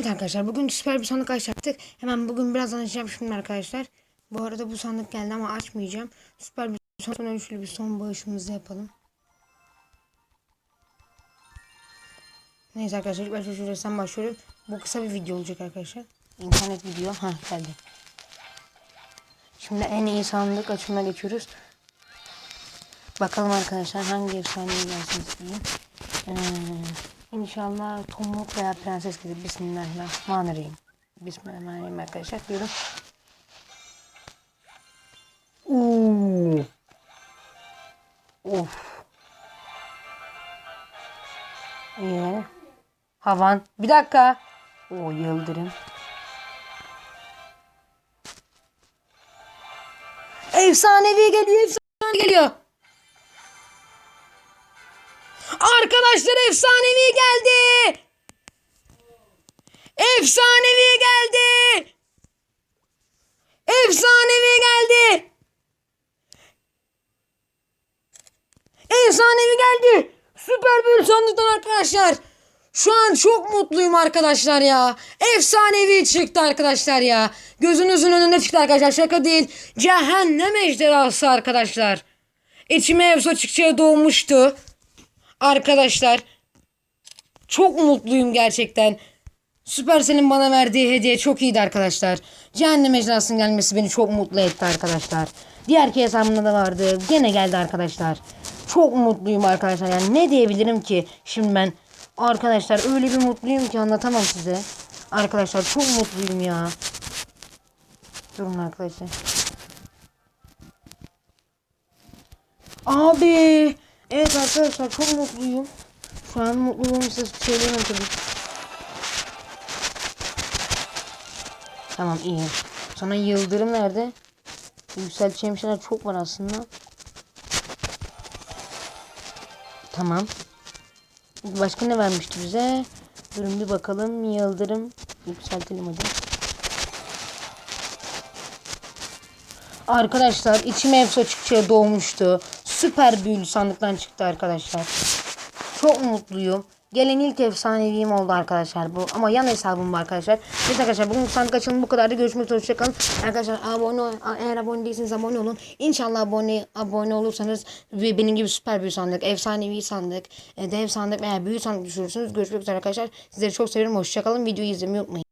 Evet arkadaşlar bugün süper bir sandık açacaktık. Hemen bugün birazdan açacağım şimdi arkadaşlar. Bu arada bu sandık geldi ama açmayacağım. Süper bir son son bir son bağışımızı yapalım. Neyse arkadaşlar ilk başta şuradan başlıyorum. Bu kısa bir video olacak arkadaşlar. İnternet video. Ha geldi. Şimdi en iyi sandık açımına geçiyoruz. Bakalım arkadaşlar hangi efsaneyi gelsin istiyorum. Ee, inşallah Tomruk veya Prenses gelir. Bismillahirrahmanirrahim. Bismillahirrahmanirrahim arkadaşlar diyorum. Oo. Of. İyi. Havan. Bir dakika. O yıldırım. Efsanevi geliyor. Efsane geliyor. Arkadaşlar efsanevi geldi. Efsanevi geldi. Efsanevi geldi. Efsanevi geldi. Süper bir sandıktan arkadaşlar. Şu an çok mutluyum arkadaşlar ya. Efsanevi çıktı arkadaşlar ya. Gözünüzün önünde çıktı arkadaşlar. Şaka değil. Cehennem ejderhası arkadaşlar. İçime Efso çıkışa doğmuştu. Arkadaşlar. Çok mutluyum gerçekten. Supercell'in bana verdiği hediye çok iyiydi arkadaşlar. Cehennem ejderhasının gelmesi beni çok mutlu etti arkadaşlar. Diğer ki hesabımda da vardı. Gene geldi arkadaşlar. Çok mutluyum arkadaşlar. Yani ne diyebilirim ki şimdi ben arkadaşlar öyle bir mutluyum ki anlatamam size. Arkadaşlar çok mutluyum ya. Durun arkadaşlar. Abi. Evet arkadaşlar çok mutluyum. Şu an mutluluğumu size söyleyemem tabii. Tamam iyi. Sonra yıldırım nerede? Yükselteceğim şeyler çok var aslında. Tamam. Başka ne vermişti bize? Durun bir bakalım. Yıldırım. Yükseltelim hadi. Arkadaşlar içime hepsi açıkçaya doğmuştu. Süper büyülü sandıktan çıktı arkadaşlar. Çok mutluyum. Gelen ilk efsaneviyim oldu arkadaşlar bu. Ama yan hesabım bu arkadaşlar. Neyse arkadaşlar bugün sandık açılımı bu kadardı. Görüşmek üzere hoşçakalın. Arkadaşlar abone eğer abone değilseniz abone olun. İnşallah abone abone olursanız benim gibi süper bir sandık, efsanevi sandık, e, dev sandık veya büyük sandık düşürürsünüz. Görüşmek üzere arkadaşlar. Sizleri çok seviyorum. Hoşçakalın. Videoyu izlemeyi unutmayın.